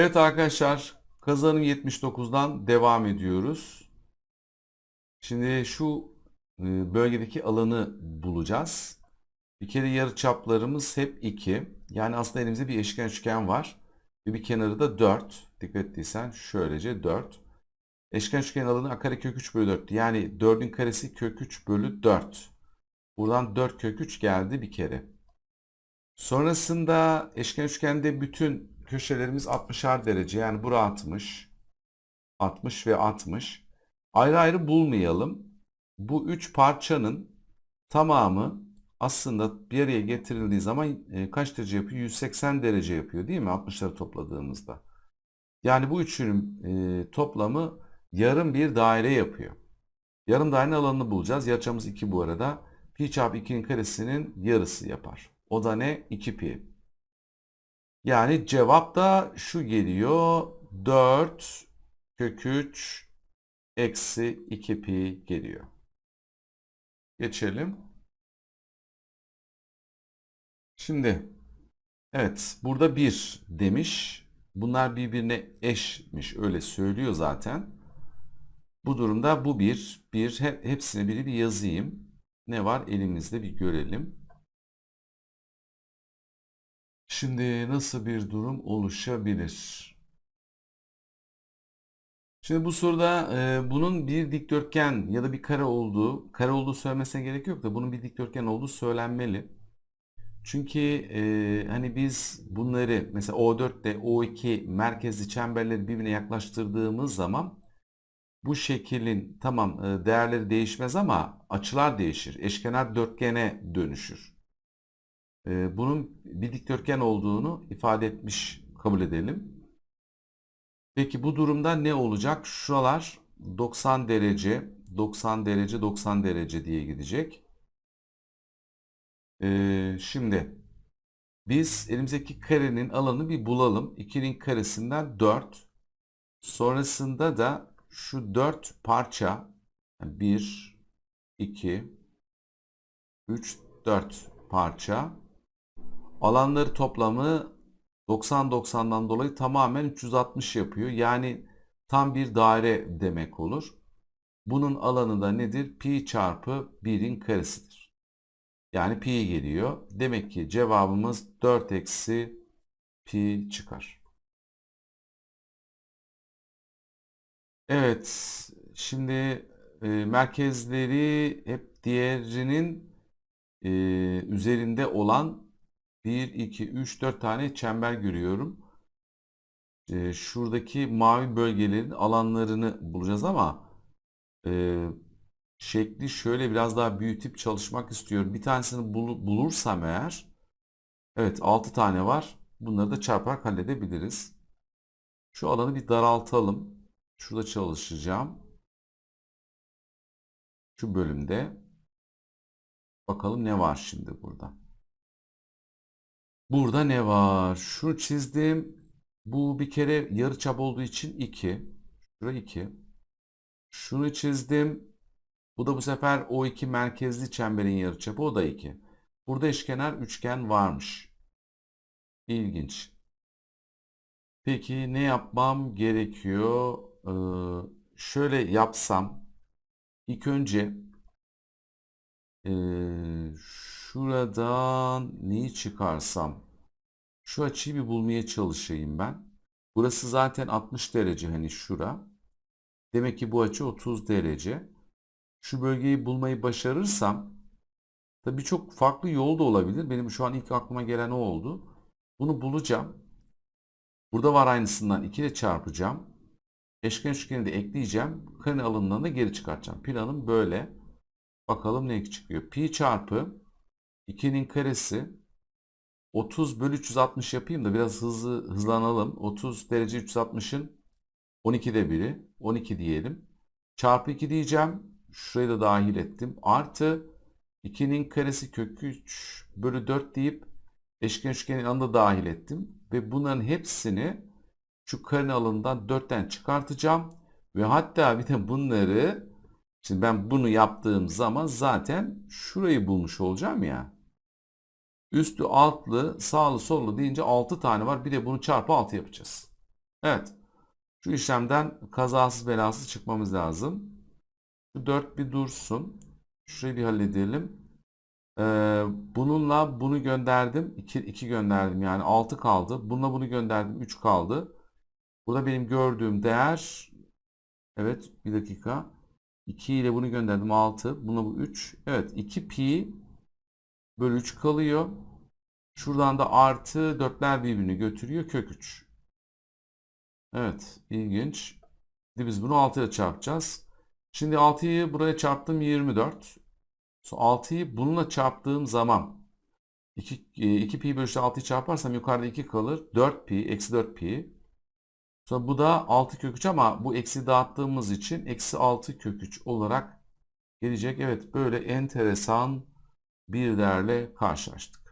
Evet arkadaşlar kazanım 79'dan devam ediyoruz. Şimdi şu e, bölgedeki alanı bulacağız. Bir kere yarıçaplarımız hep 2. Yani aslında elimizde bir eşken üçgen var. Ve bir kenarı da 4. Dikkat ettiysen şöylece 4. Eşken üçgen alanı a kare kök 3 bölü 4. Yani 4'ün karesi kök 3 bölü 4. Buradan 4 kök 3 geldi bir kere. Sonrasında eşken üçgende bütün köşelerimiz 60'ar derece. Yani bura 60, 60 ve 60. Ayrı ayrı bulmayalım. Bu üç parçanın tamamı aslında bir araya getirildiği zaman e, kaç derece yapıyor? 180 derece yapıyor değil mi? 60'ları topladığımızda. Yani bu üçünün e, toplamı yarım bir daire yapıyor. Yarım dairenin alanını bulacağız. Yarıçapımız 2 bu arada. Pi çarpı 2'nin karesinin yarısı yapar. O da ne? 2 pi. Yani cevap da şu geliyor. 4 kök 3 eksi 2 pi geliyor. Geçelim. Şimdi evet burada 1 demiş. Bunlar birbirine eşmiş öyle söylüyor zaten. Bu durumda bu 1, 1 hepsini biri bir yazayım. Ne var elimizde bir görelim. Şimdi nasıl bir durum oluşabilir? Şimdi bu soruda e, bunun bir dikdörtgen ya da bir kare olduğu, kare olduğu söylemesine gerek yok da bunun bir dikdörtgen olduğu söylenmeli. Çünkü e, hani biz bunları mesela O4 ile O2 merkezli çemberleri birbirine yaklaştırdığımız zaman bu şekilin tamam e, değerleri değişmez ama açılar değişir. Eşkenar dörtgene dönüşür. E, bunun bir dikdörtgen olduğunu ifade etmiş kabul edelim. Peki bu durumda ne olacak? Şuralar 90 derece, 90 derece, 90 derece diye gidecek. Ee, şimdi biz elimizdeki karenin alanını bir bulalım. 2'nin karesinden 4. Sonrasında da şu 4 parça 1, 2, 3, 4 parça alanları toplamı 90-90'dan dolayı tamamen 360 yapıyor. Yani tam bir daire demek olur. Bunun alanı da nedir? Pi çarpı 1'in karesidir. Yani pi geliyor. Demek ki cevabımız 4 eksi pi çıkar. Evet. Şimdi e, merkezleri hep diğerinin e, üzerinde olan 1, 2, 3, 4 tane çember görüyorum. E, şuradaki mavi bölgelerin alanlarını bulacağız ama e, şekli şöyle biraz daha büyütüp çalışmak istiyorum. Bir tanesini bul bulursam eğer evet 6 tane var. Bunları da çarparak halledebiliriz. Şu alanı bir daraltalım. Şurada çalışacağım. Şu bölümde. Bakalım ne var şimdi burada. Burada ne var? Şunu çizdim. Bu bir kere yarıçap olduğu için 2. Şurada 2. Şunu çizdim. Bu da bu sefer o iki merkezli çemberin yarıçapı o da 2. Burada eşkenar üçgen varmış. İlginç. Peki ne yapmam gerekiyor? Ee, şöyle yapsam ilk önce e, şuradan neyi çıkarsam şu açıyı bir bulmaya çalışayım ben. Burası zaten 60 derece hani şura. Demek ki bu açı 30 derece şu bölgeyi bulmayı başarırsam tabii birçok farklı yol da olabilir. Benim şu an ilk aklıma gelen o oldu. Bunu bulacağım. Burada var aynısından 2 ile çarpacağım. Eşken üçgeni de ekleyeceğim. Kare alanından da geri çıkartacağım. Planım böyle. Bakalım ne çıkıyor. Pi çarpı 2'nin karesi 30 bölü 360 yapayım da biraz hızlı hızlanalım. 30 derece 360'ın 12'de biri. 12 diyelim. Çarpı 2 diyeceğim. Şurayı da dahil ettim. Artı 2'nin karesi kök 3 bölü 4 deyip eşken üçgenin yanında dahil ettim. Ve bunların hepsini şu kare alanından 4'ten çıkartacağım. Ve hatta bir de bunları şimdi ben bunu yaptığım zaman zaten şurayı bulmuş olacağım ya. Üstü altlı sağlı sollu deyince 6 tane var. Bir de bunu çarpı 6 yapacağız. Evet. Şu işlemden kazasız belasız çıkmamız lazım. Şu 4 bir dursun. Şurayı bir halledelim. Ee, bununla bunu gönderdim. 2, 2 gönderdim yani 6 kaldı. Bununla bunu gönderdim 3 kaldı. Burada benim gördüğüm değer evet bir dakika. 2 ile bunu gönderdim 6. Buna bu 3. Evet 2 pi bölü 3 kalıyor. Şuradan da artı 4'ler birbirini götürüyor. Kök 3. Evet ilginç. Şimdi biz bunu 6 ile çarpacağız. Şimdi 6'yı buraya çarptım 24. Sonra 6'yı bununla çarptığım zaman 2, 2 pi bölü 6'yı çarparsam yukarıda 2 kalır. 4 pi eksi 4 pi. Sonra bu da 6 kök 3 ama bu eksi dağıttığımız için eksi 6 kök 3 olarak gelecek. Evet böyle enteresan bir değerle karşılaştık.